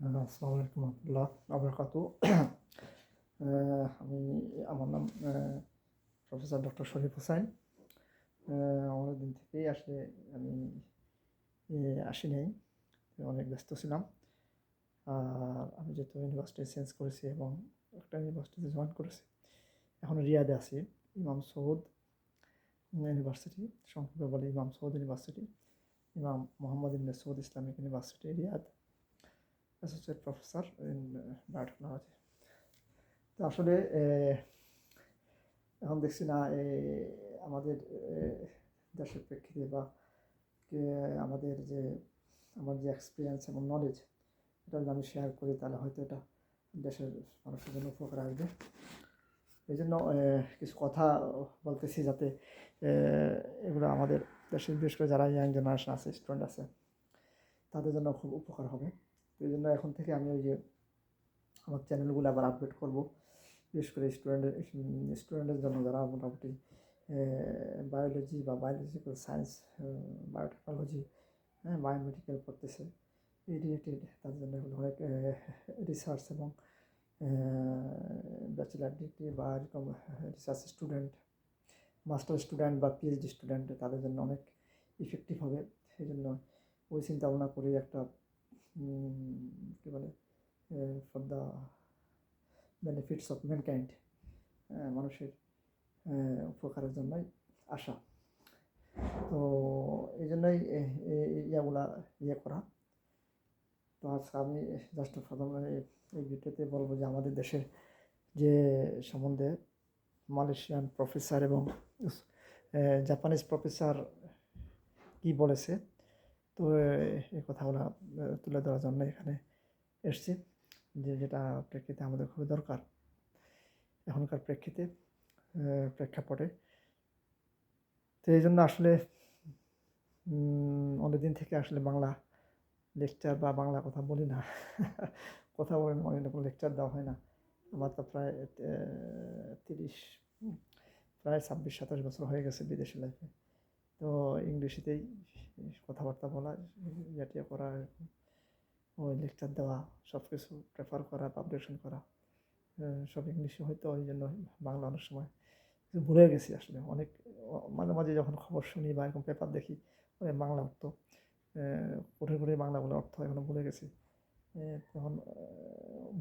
আসসালামু আলাইকুম রহমতুল্লাহ আবরাকাতু আমি, আমার নাম প্রফেসর ডক্টর শরীফ হোসাইন অনেক দিন থেকেই আসলে আমি আসি নাই। অনেক ব্যস্ত ছিলাম। আর আমি যেহেতু ইউনিভার্সিটি চেঞ্জ করেছি এবং একটা ইউনিভার্সিটিতে জয়েন করেছি, এখন রিয়াদে আছি, ইমাম সৌদ ইউনিভার্সিটি সংক্ষেপে বলে Imam Saud university Imam Muhammad ibn Saud Islamic university Riyadh. Associate professor in biotechnology তো আসলে এখন দেখছি না আমাদের দেশের প্রেক্ষিতে বা আমাদের যে আমার যে এক্সপিরিয়েন্স এবং নলেজ এটা যদি আমি শেয়ার করি তাহলে হয়তো এটা দেশের মানুষের জন্য উপকার আসবে এই জন্য কিছু কথা বলতেছি যাতে এগুলো আমাদের দেশের বিশেষ করে যারা ইয়াং জেনারেশন আছে স্টুডেন্ট আছে তাদের জন্য খুব উপকার হবে এই জন্য এখন থেকে আমি ওই যে আমার চ্যানেলগুলো আবার আপডেট করব। বিশেষ করে স্টুডেন্টের স্টুডেন্টের জন্য যারা মোটামুটি বায়োলজি বা বায়োলজিক্যাল সায়েন্স বায়োটেকনোলজি হ্যাঁ বায়োমেডিক্যাল পড়তেছে এই রিলেটেড তাদের জন্য অনেক রিসার্চ এবং ব্যাচেলার ডিগ্রি বা এরকম রিসার্চ স্টুডেন্ট মাস্টার স্টুডেন্ট বা পিএইচডি স্টুডেন্ট তাদের জন্য অনেক ইফেক্টিভ হবে। সেই জন্য ওই চিন্তা ভাবনা করে একটা কী বলে for the benefits of mankind মানুষের উপকারের জন্যই আসা। তো এই জন্যই ইয়াগুলা ইয়ে করা। তো আজকে আমি জাস্ট প্রথমে এই ভিডিওতে বলব যে আমাদের দেশের যে সম্বন্ধে মালয়েশিয়ান প্রফেসর এবং জাপানিজ প্রফেসর কি বলেছে তো এই কথাগুলো তুলে ধরার জন্য এখানে এসছি। যে, যেটা প্রেক্ষিতে আমাদের খুবই দরকার। এখনকার প্রেক্ষিতে প্রেক্ষাপটে। তো এই জন্য আসলে অনেকদিন থেকে আসলে বাংলা লেকচার বা বাংলা কথা বলি না। কথা বলেন অনেক রকম লেকচার দেওয়া হয় না। আমার তো প্রায় তিরিশ, প্রায় ছাব্বিশ, সাতাশ বছর হয়ে গেছে বিদেশি লাইফে তো ইংলিশেতেই কথাবার্তা বলা ইয়ে করা, ওই লেকচার দেওয়া সব কিছু প্রেফার করা পাবলিকেশন করা সব ইংলিশে হয়তো ওই জন্য বাংলা অনেক সময় কিছু ভুলে গেছি আসলে। অনেক মাঝে মাঝে যখন খবর শুনি বা এরকম পেপার দেখি অনেক বাংলা অর্থ কঠিন কঠিন বাংলাগুলো অর্থ এখনও ভুলে গেছি। তখন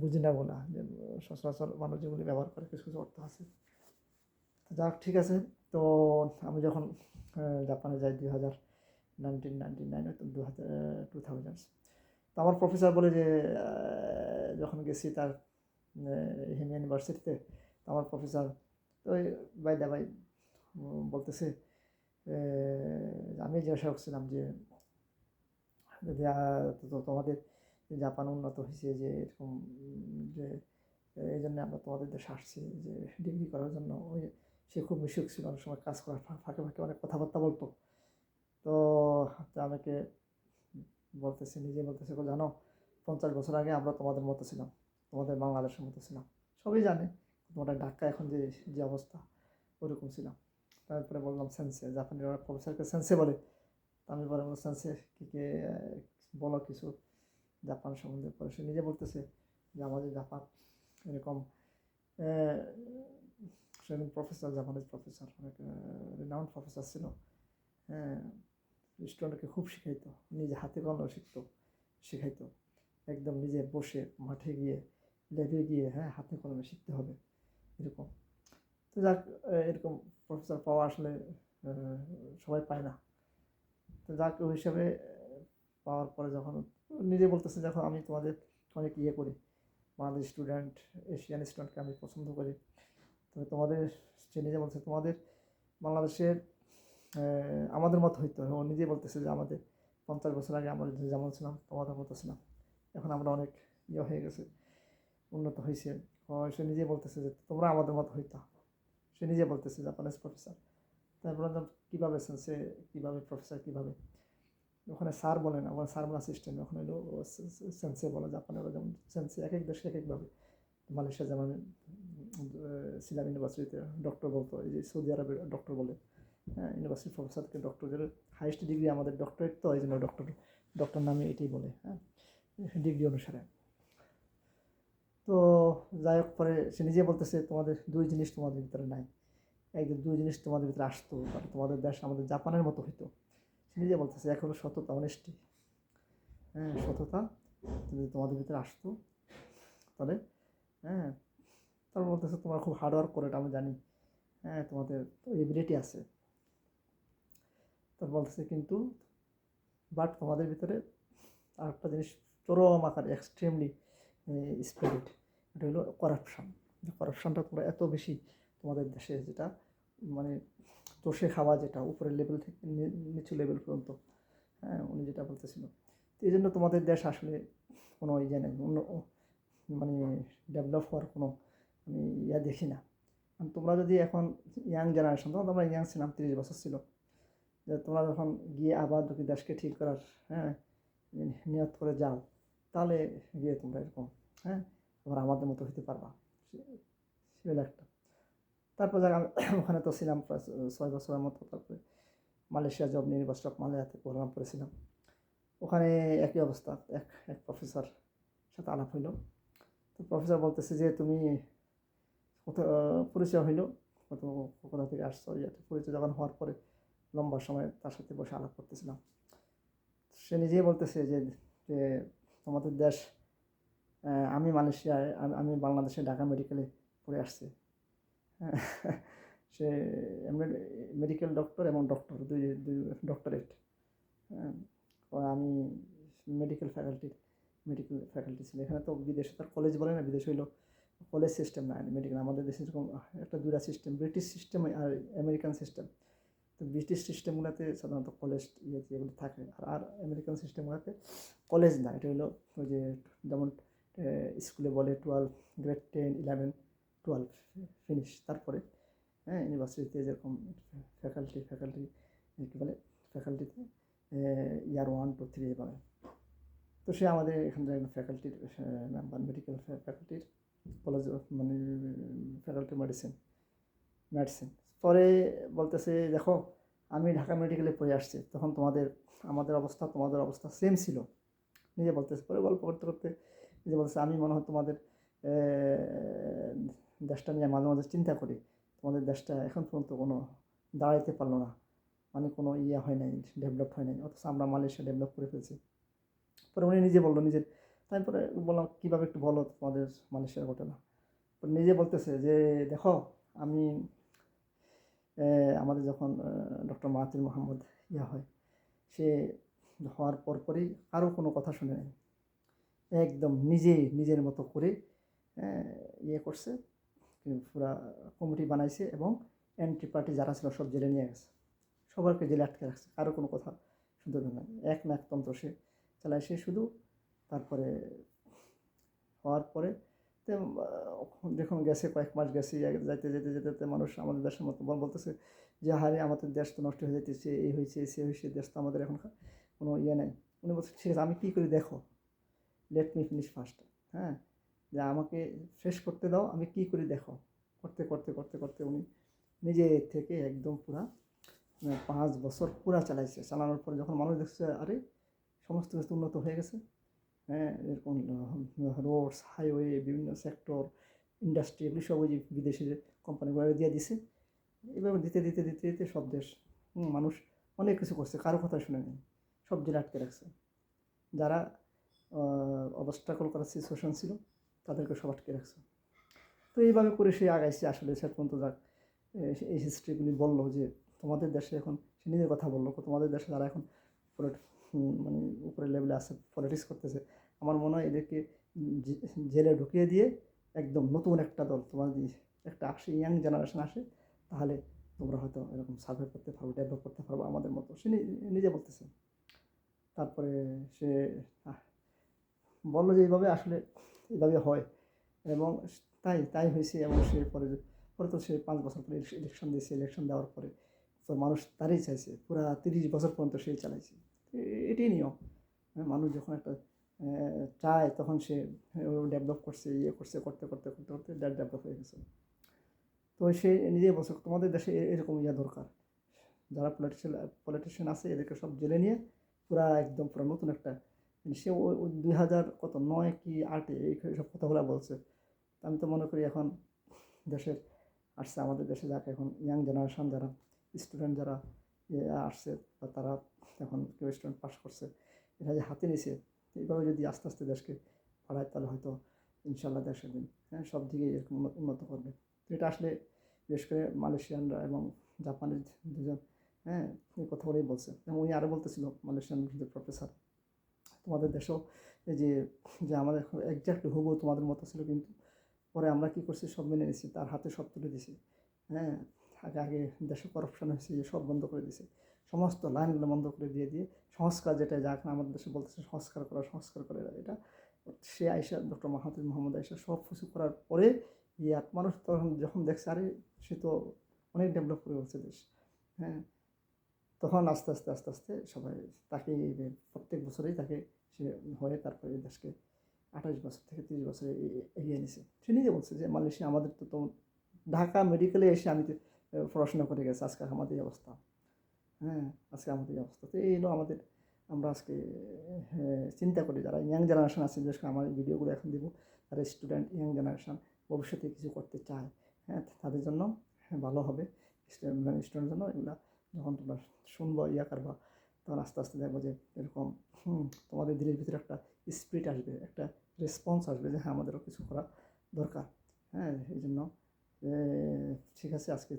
বুঝি না বলা, যে সচরাচর মানুষ যেগুলি ব্যবহার করে কিছু কিছু অর্থ আছে। যাক, ঠিক আছে। তো আমি যখন জাপানে যাই দুই হাজার নাইনটিন নাইনটি নাইন দু হাজার টু থাউজেন্ডস তো আমার প্রফেসর বলে যে যখন গেছি তার হিম ইউনিভার্সিটিতে তো আমার প্রফেসর তো বাই দা ভাই বলতেছে আমি জিজ্ঞাসা করছিলাম যে যদি তোমাদের জাপান উন্নত হয়েছে যে, এরকম, যে এই জন্য আমরা তোমাদের দেশে আসছি, যে ডিগ্রি করার জন্য, ওই সে খুব মিশুক ছিল অনেক সময় কাজ করার ফাঁকে ফাঁকে অনেক কথাবার্তা বলতো। তো আমাকে বলতেছে নিজে বলতেছে "গো, জানো পঞ্চাশ বছর আগে আমরা তোমাদের মতো ছিলাম তোমাদের বাংলাদেশের মতো ছিলাম। সবই জানে তোমাদের ঢাকা এখন যে যে অবস্থা ওরকম ছিলাম। তারপরে বললাম সেন্সে জাপানের ওরা প্রফেসরকে সেন্সে বলে। আমি বলে বললাম সেন্সে কী কে বলো কিছু জাপান সম্বন্ধে। পরে সে নিজে বলতেছে যে আমাদের জাপান এরকম আহ, সে প্রফেসর জাপানিজ প্রফেসর অনেক রিনাউন্ড প্রফেসর ছিল। হ্যাঁ স্টুডেন্টকে খুব শিখাইতো নিজে হাতে কলমে শিখতো শিখাইতো। একদম নিজে বসে মাঠে গিয়ে ল্যাবে গিয়ে হ্যাঁ হাতে কলমে শিখতে হবে এরকম। তো যাক এরকম প্রফেসর পাওয়া আসলে সবাই পায় না। তো যাক ওই হিসাবে পাওয়ার পরে যখন নিজে বলতেছে যখন আমি তোমাদের অনেক ইয়ে করি বাংলাদেশ স্টুডেন্ট এশিয়ান স্টুডেন্টকে আমি পছন্দ করি তবে তোমাদের সে নিজে বলছে, তোমাদের বাংলাদেশের আমাদের মতো হইতো। ও নিজে বলতেছে যে আমাদের পঞ্চাশ বছর আগে আমরা যেমন ছিলাম, তোমাদের মতো ছিলাম। এখন আমরা অনেক ইয়ে হয়ে গেছে, উন্নত হয়েছে সে নিজে বলতেছে যে তোমরা আমাদের মতো হইতা। সে নিজে বলতেছে জাপানিজ প্রফেসর। তাই বললাম কীভাবে সেন্সে কীভাবে প্রফেসর কীভাবে? ওখানে স্যার বলে না ওখানে বলা সিস্টেম ওখানে সেন্সে বলে জাপানে ওরা যেমন সেন্সে এক এক দেশে এক একভাবে মালয়েশিয়া যেমন সিলাম ইউনিভার্সিটিতে ডক্টর বলতো, এই যে সৌদি আরবে ডক্টর বলে। হ্যাঁ ইউনিভার্সিটি প্রফেসরকে ডক্টর যেটা হাইয়েস্ট ডিগ্রি আমাদের ডক্টরেট তো, এই জন্য ডক্টর ডক্টর নামে এটাই বলে হ্যাঁ ডিগ্রি অনুসারে। তো যাই হোক, পরে সে নিজে বলতেছে, তোমাদের দুই জিনিস তোমাদের ভিতরে নাই। এক যে দুই জিনিস তোমাদের ভিতরে আসতো তাহলে তোমাদের দেশ আমাদের জাপানের মতো হইতো। সে নিজে বলতেছে হলো সততা অনেস্টি হ্যাঁ সততা, যদি তোমাদের ভিতরে আসতো, তাহলে হ্যাঁ তারপর বলতেছে, তোমরা খুব হার্ডওয়ার্ক করে এটা আমি জানি। হ্যাঁ তোমাদের এবিলিটি আছে। তারপর বলতেছে, কিন্তু বাট তোমাদের ভিতরে আরেকটা জিনিস চরম আকার এক্সট্রিমলি স্পিরিট এটা হলো করাপশান করাপশানটা তোমরা এত বেশি তোমাদের দেশে যেটা মানে চষে খাওয়া যেটা, উপরের লেভেল থেকে নিচু লেভেল পর্যন্ত হ্যাঁ উনি যেটা বলতেছিল। তো এই জন্য তোমাদের দেশ আসলে কোনো ইয়ে নেই, অন্য মানে ডেভেলপ হওয়ার কোনো আমি ইয়া দেখি না। তোমরা যদি এখন ইয়াং জেনারেশন তখন তোমরা ইয়াং ছিলাম, তিরিশ বছর ছিল। যে তোমরা যখন গিয়ে আবার যদি দেশকে ঠিক করার হ্যাঁ নিয়ত করে যাও, তাহলে গিয়ে তোমরা এরকম হ্যাঁ তোমরা আমাদের মতো হতে পারবা। সে- সে একটা। তারপর যাক, আমি ওখানে তো ছিলাম প্রায় ছয় বছরের মতো। তারপরে মালয়েশিয়া জব নিয়ে অফ মালয়াতে প্রোগ্রাম করেছিলাম। ওখানে একই অবস্থা, এক এক প্রফেসর সাথে আলাপ হইল। তো প্রফেসর বলতেছে যে, তুমি পরিচয় হইল কত কোথা থেকে আসছো ইয়েতে পরিচয় যখন হওয়ার পরে লম্বা সময় তার সাথে বসে আলাপ করতেছিলাম। সে নিজেই বলতেছে যে যে তোমাদের দেশ আমি মালয়েশিয়ায়, আমি- বাংলাদেশে ঢাকা মেডিকেলে পড়ে আসছি। সে মেডিকেল ডক্টর এবং ডক্টর দুই দুই ডক্টরেট আমি মেডিকেল ফ্যাকাল্টির মেডিকেল ফ্যাকাল্টি ছিল। এখানে তো বিদেশে তার কলেজ বলে না, বিদেশ হইল কলেজ সিস্টেম না মেডিকেল আমাদের দেশে যেরকম একটা দুটা সিস্টেম, ব্রিটিশ সিস্টেম আর আমেরিকান সিস্টেম। তো ব্রিটিশ সিস্টেমগুলোতে সাধারণত কলেজ ইয়ে যেগুলো থাকে, আর আর আমেরিকান সিস্টেমগুলোতে কলেজ না। এটা হলো ওই যে যেমন স্কুলে বলে twelve grade ten eleven twelve finish তারপরে হ্যাঁ ইউনিভার্সিটিতে যেরকম ফ্যাকাল্টি ফ্যাকাল্টি কী বলে ফ্যাকাল্টিতে ইয়ার ওয়ান টু থ্রি বলে। তো সে আমাদের একজন ফ্যাকাল্টির মেম্বার মেডিকেল ফ্যাকাল্টির কলেজ মানে ফ্যাকাল্টি মেডিসিন মেডিসিন পরে বলতেছে, দেখো, আমি ঢাকা মেডিকেলে পড়ে আসছি। তখন তোমাদের, আমাদের অবস্থা, তোমাদের অবস্থা সেম ছিল। নিজে বলতেছে, পরে গল্প করতে করতে নিজে বলতেছে, আমি মনে হয় তোমাদের দেশটা নিয়ে মাঝে মাঝে চিন্তা করি। তোমাদের দেশটা এখন পর্যন্ত কোনো দাঁড়াইতে পারল না। মানে কোনো ইয়ে হয় নাই ডেভেলপ হয় নাই। অথচ আমরা মালয়েশিয়া ডেভেলপ করে ফেলছি। পরে উনি নিজে বলল, নিজের তারপরে বললাম, কীভাবে একটু বলো তোমাদের মালয়েশিয়ার ঘটনা নিজে বলতেছে যে, দেখো, আমি আমাদের যখন ডক্টর মাহাতির মোহাম্মদ ইয়া হয়, সে হওয়ার পরপরই কারও কোনো কথা শুনে নেয় একদম নিজেই নিজের মতো করে ইয়ে করছে, পুরা কমিটি বানাইছে এবং অ্যান্টি পার্টি যারা ছিল সব জেলে নিয়ে গেছে। সবাইকে জেলে আটকে রাখছে, কারও কোনো কথা শুনতে না। এক না একতন্ত্র সে চালায়। সে শুধু তারপরে হওয়ার পরে আহ, যখন গেছে কয়েক মাস গেছে যাইতে যেতে যেতে যেতে মানুষ আমাদের দেশের মতো বল বলতেছে যে হারে আমাদের দেশ তো নষ্ট হয়ে যাইতেছে এই হয়েছে সে হয়েছে দেশ তো আমাদের এখন কোনো ইয়ে নাই। উনি বলছে ঠিক আছে আমি কী করি দেখো লেট মি ফিনিশ ফার্স্ট হ্যাঁ? যে আমাকে শেষ করতে দাও আমি কী করি দেখো। করতে করতে করতে করতে উনি নিজে থেকে একদম পুরা মানে পাঁচ বছর পুরা চালাইছে। চালানোর পরে যখন মানুষ দেখছে আরে সমস্ত কিছু উন্নত হয়ে গেছে। হ্যাঁ এরকম রোডস হাইওয়ে বিভিন্ন সেক্টর ইন্ডাস্ট্রি এগুলি সব ওই যে বিদেশি কোম্পানিগুলো দিয়ে দিছে, এভাবে দিতে দিতে দিতে দিতে সব দেশ মানুষ অনেক কিছু করছে, কারও কথা শুনে নেই, সব জেলে আটকে রাখছে। যারা অবস্ট্রাকল করার সিচুয়েশন ছিল, তাদেরকে সব আটকে রাখছে। তো এইভাবে করে সে আগাইছে আসলে শেষ পর্যন্ত যাক। এই হিস্ট্রিগুলি বলল যে, তোমাদের দেশে এখন, সে নিজের কথা বলল, তোমাদের দেশে যারা এখন মানে উপরের লেভেলে আছে পলিটিক্স করতেছে। আমার মনে হয় এদেরকে জেলে ঢুকিয়ে দিয়ে একদম নতুন একটা দল, তোমার একটা আসে ইয়াং জেনারেশন আসে, তাহলে তোমরা হয়তো এরকম সার্ভে করতে পারব ডেভেলপ করতে পারব আমাদের মতো। সে নিজে বলতেছে। তারপরে সে বলল যে এইভাবে আসলে এইভাবে হয়। এবং তাই তাই হয়েছে এবং সে পরে পরে তো সে পাঁচ বছর পরে ইলেকশন দিয়েছে ইলেকশন দেওয়ার পরে তো মানুষ তারই চাইছে। পুরা তিরিশ বছর পর্যন্ত সেই চালাইছে। এটাই নিয়ম। মানুষ যখন একটা চায়, তখন সে ডেভেলপ করছে ইয়ে করছে, করতে করতে করতে করতে ডেভেলপ হয়ে গেছে। তো সে নিজেই বলছে, তোমাদের দেশে এরকম ইয়া দরকার। যারা পলিটিশিয়ান পলিটিশিয়ান আছে, এদেরকে সব জেলে নিয়ে পুরা একদম পুরো নতুন একটা মানে সে দুই হাজার কত, নয় কি আটে এই সব কথাগুলো বলছে। আমি তো মনে করি এখন দেশের আসছে, আমাদের দেশে যাকে, এখন ইয়াং জেনারেশান যারা স্টুডেন্ট যারা আসছে তারা এখন কেউ স্টুডেন্ট পাস করছে এরা যে হাতে নিছে, এইভাবে যদি আস্তে আস্তে দেশকে বাড়ায়, তাহলে হয়তো ইনশাল্লাহ দেশ একদিন হ্যাঁ সব দিকে এরকম উন্নত- করবে। এটা আসলে বিশেষ করে মালয়েশিয়ানরা এবং জাপানের দুজন হ্যাঁ এই কথা বলেই বলছে। এবং উনি আরও বলতেছিল, মালয়েশিয়ান যে প্রফেসর, তোমাদের দেশেও যে যে আমাদের একজাক্টলি হুবহু তোমাদের মতো ছিল, কিন্তু পরে আমরা কী করছি, সব মেনে নিছি, তার হাতে সব তুলে দিছি হ্যাঁ আগে আগে দেশে করাপশন হয়েছে, সব বন্ধ করে দিছে। সমস্ত লাইনগুলো বন্ধ করে দিয়ে দিয়ে সংস্কার যেটা যাক না আমাদের দেশে বলতেছে সংস্কার করা, সংস্কার করে এটা সে আইসা ডক্টর মাহাতির মোহাম্মদ আইসা সব কিছু করার পরে ইয়ার মানুষ তখন যখন দেখছে, আরে সে তো অনেক ডেভেলপ করে বলছে দেশ হ্যাঁ তখন আস্তে আস্তে আস্তে আস্তে সবাই তাকে প্রত্যেক বছরেই তাকে সে হয়ে তারপরে এই দেশকে আঠাশ বছর থেকে তিরিশ বছরে এগিয়ে নিছে। সে নিজে বলছে যে, মালয়েশিয়া আমাদের তো ঢাকা মেডিকেলে এসে আমি পড়াশোনা করে গেছি আজকাল আমাদের এই অবস্থা। হ্যাঁ আজকে আমাদের এই অবস্থা। তো এই হলো আমাদের আমরা আজকে হ্যাঁ, চিন্তা করি যারা ইয়াং জেনারেশন আছে বিশেষ করে আমার ভিডিওগুলো এখন দিব যারা স্টুডেন্ট ইয়াং জেনারেশন ভবিষ্যতে কিছু করতে চায় হ্যাঁ তাদের জন্য হ্যাঁ, ভালো হবে। স্টুডেন্টের জন্য এগুলো যখন তোমরা শুনব ইয়া করবা তখন আস্তে আস্তে দেখব যে এরকম তোমাদের দিলের ভিতরে একটা স্পিরিট আসবে একটা রেসপন্স আসবে যে হ্যাঁ আমাদেরও কিছু করা দরকার হ্যাঁ এই জন্য ঠিক আছে আজকে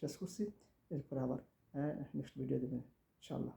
শেষ করছি এরপরে আবার نشوف فيديو دابا ان شاء الله